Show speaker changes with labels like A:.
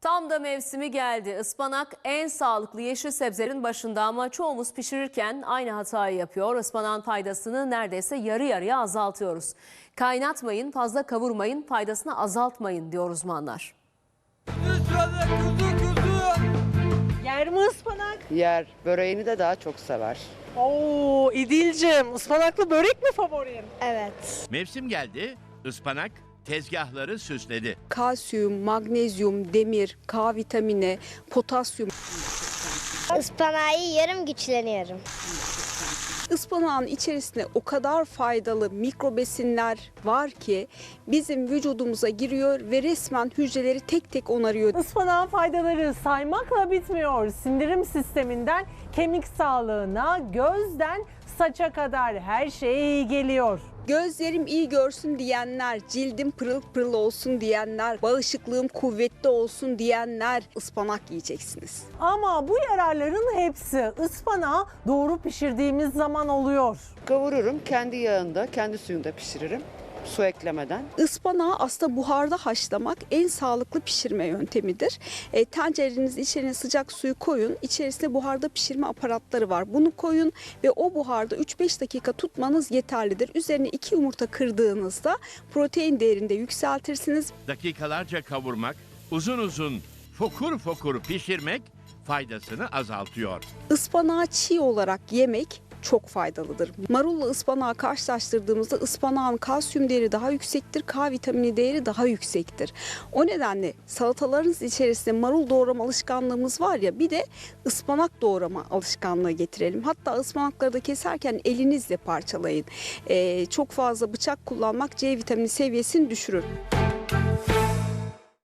A: Tam da mevsimi geldi. Ispanak en sağlıklı yeşil sebzelerin başında ama çoğumuz pişirirken aynı hatayı yapıyor. Ispanağın faydasını neredeyse yarı yarıya azaltıyoruz. Kaynatmayın, fazla kavurmayın, faydasını azaltmayın diyor uzmanlar.
B: Yer mi ıspanak?
C: Yer. Böreğini de daha çok sever.
B: Oo İdil'cim ıspanaklı börek mi favorin?
D: Evet.
E: Mevsim geldi, ıspanak tezgahları süsledi.
F: kalsiyum, magnezyum, demir, K vitamini, potasyum.
D: Ispanağı yarım güçleniyorum.
F: Ispanağın içerisinde o kadar faydalı mikro besinler var ki bizim vücudumuza giriyor ve resmen hücreleri tek tek onarıyor.
B: Ispanağın faydaları saymakla bitmiyor. Sindirim sisteminden kemik sağlığına, gözden saça kadar her şeye iyi geliyor.
F: Gözlerim iyi görsün diyenler, cildim pırıl pırıl olsun diyenler, bağışıklığım kuvvetli olsun diyenler ıspanak yiyeceksiniz.
B: Ama bu yararların hepsi ıspanağı doğru pişirdiğimiz zaman oluyor.
C: Kavururum. Kendi yağında, kendi suyunda pişiririm. Su eklemeden.
F: Ispanağı aslında buharda haşlamak en sağlıklı pişirme yöntemidir. E, tencerenizin içine sıcak suyu koyun. İçerisinde buharda pişirme aparatları var. Bunu koyun ve o buharda 3-5 dakika tutmanız yeterlidir. Üzerine 2 yumurta kırdığınızda protein değerini de yükseltirsiniz.
E: Dakikalarca kavurmak, uzun uzun fokur fokur pişirmek faydasını azaltıyor.
F: Ispanağı çiğ olarak yemek çok faydalıdır. Marulla ıspanağı karşılaştırdığımızda ıspanağın kalsiyum değeri daha yüksektir, K vitamini değeri daha yüksektir. O nedenle salatalarınız içerisinde marul doğrama alışkanlığımız var ya bir de ıspanak doğrama alışkanlığı getirelim. Hatta ıspanakları da keserken elinizle parçalayın. Ee, çok fazla bıçak kullanmak C vitamini seviyesini düşürür.